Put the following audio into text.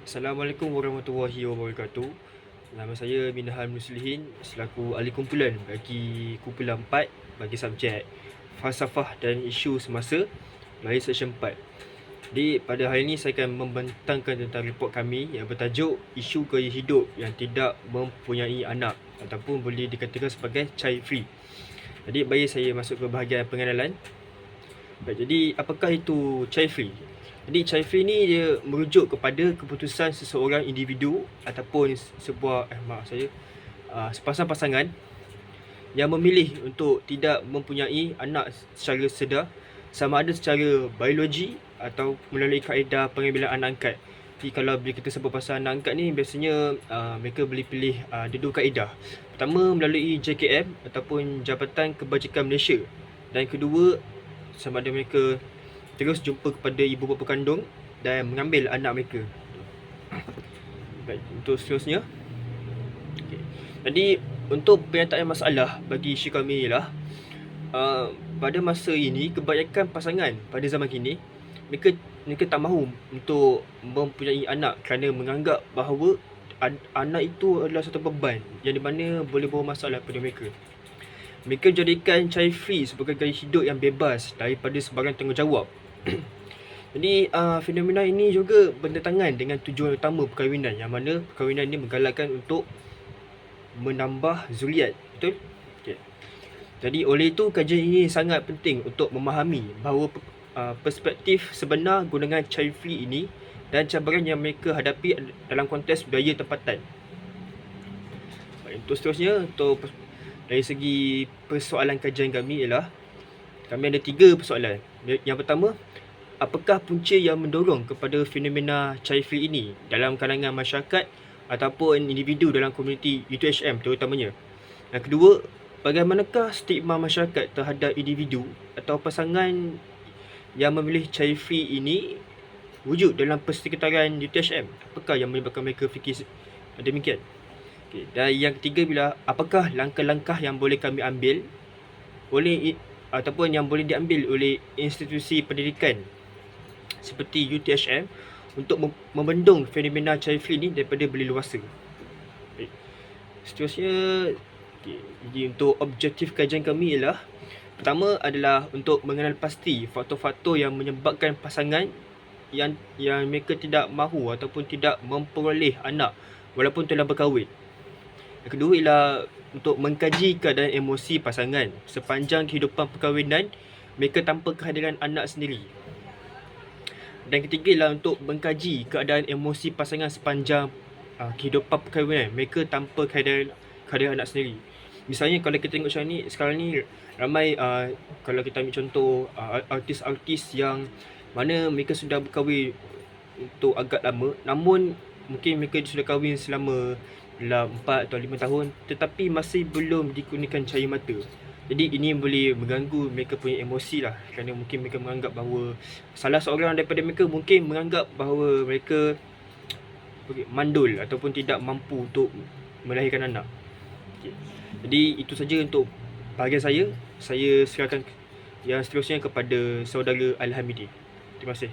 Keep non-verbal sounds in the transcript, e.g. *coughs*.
Assalamualaikum warahmatullahi wabarakatuh. Nama saya Minahan Muslihin selaku ahli kumpulan bagi kumpulan 4 bagi subjek falsafah dan isu semasa bagi seksyen 4. Jadi pada hari ini saya akan membentangkan tentang report kami yang bertajuk isu gaya hidup yang tidak mempunyai anak ataupun boleh dikatakan sebagai child free. Jadi bagi saya masuk ke bahagian pengenalan. Baik, jadi apakah itu child free? Jadi free ni dia merujuk kepada keputusan seseorang individu ataupun sebuah eh maaf saya uh, sepasang pasangan yang memilih untuk tidak mempunyai anak secara sedar sama ada secara biologi atau melalui kaedah pengambilan anak angkat. Jadi kalau bila kita sebut pasal anak angkat ni biasanya uh, mereka boleh pilih uh, ada dua kaedah. Pertama melalui JKM ataupun Jabatan Kebajikan Malaysia dan kedua sama ada mereka terus jumpa kepada ibu bapa kandung dan mengambil anak mereka. Baik, untuk seterusnya. Okay. Jadi untuk pernyataan masalah bagi isu kami ialah uh, pada masa ini kebanyakan pasangan pada zaman kini mereka mereka tak mahu untuk mempunyai anak kerana menganggap bahawa an- anak itu adalah satu beban yang di mana boleh bawa masalah pada mereka. Mereka jadikan child free sebagai gaya hidup yang bebas daripada sebarang tanggungjawab *coughs* Jadi uh, fenomena ini juga bertentangan dengan tujuan utama perkahwinan yang mana perkahwinan ini menggalakkan untuk menambah zuriat. Betul? Okay. Jadi oleh itu kajian ini sangat penting untuk memahami bahawa uh, perspektif sebenar gunungan free ini dan cabaran yang mereka hadapi dalam konteks budaya tempatan. Untuk seterusnya, untuk dari segi persoalan kajian kami ialah kami ada tiga persoalan. Yang pertama, apakah punca yang mendorong kepada fenomena child free ini dalam kalangan masyarakat ataupun individu dalam komuniti UTHM terutamanya. Yang kedua, bagaimanakah stigma masyarakat terhadap individu atau pasangan yang memilih child free ini wujud dalam persekitaran UTHM? Apakah yang menyebabkan mereka fikir demikian? Okay. Dan yang ketiga bila apakah langkah-langkah yang boleh kami ambil oleh ataupun yang boleh diambil oleh institusi pendidikan seperti UTHM untuk membendung fenomena free ni daripada beli luasa. Baik. Seterusnya, jadi untuk objektif kajian kami ialah pertama adalah untuk mengenal pasti faktor-faktor yang menyebabkan pasangan yang yang mereka tidak mahu ataupun tidak memperoleh anak walaupun telah berkahwin. Yang kedua ialah untuk mengkaji keadaan emosi pasangan sepanjang kehidupan perkahwinan mereka tanpa kehadiran anak sendiri. Dan ketiga ialah untuk mengkaji keadaan emosi pasangan sepanjang uh, kehidupan perkahwinan mereka tanpa kehadiran, kehadiran anak sendiri. Misalnya kalau kita tengok macam ni, sekarang ni ramai uh, kalau kita ambil contoh uh, artis-artis yang mana mereka sudah berkahwin untuk agak lama namun mungkin mereka sudah kahwin selama dalam 4 atau 5 tahun tetapi masih belum dikurniakan cahaya mata. Jadi ini boleh mengganggu mereka punya emosi lah kerana mungkin mereka menganggap bahawa salah seorang daripada mereka mungkin menganggap bahawa mereka mandul ataupun tidak mampu untuk melahirkan anak. Okay. Jadi itu saja untuk bahagian saya. Saya serahkan yang seterusnya kepada saudara Al-Hamidi. Terima kasih.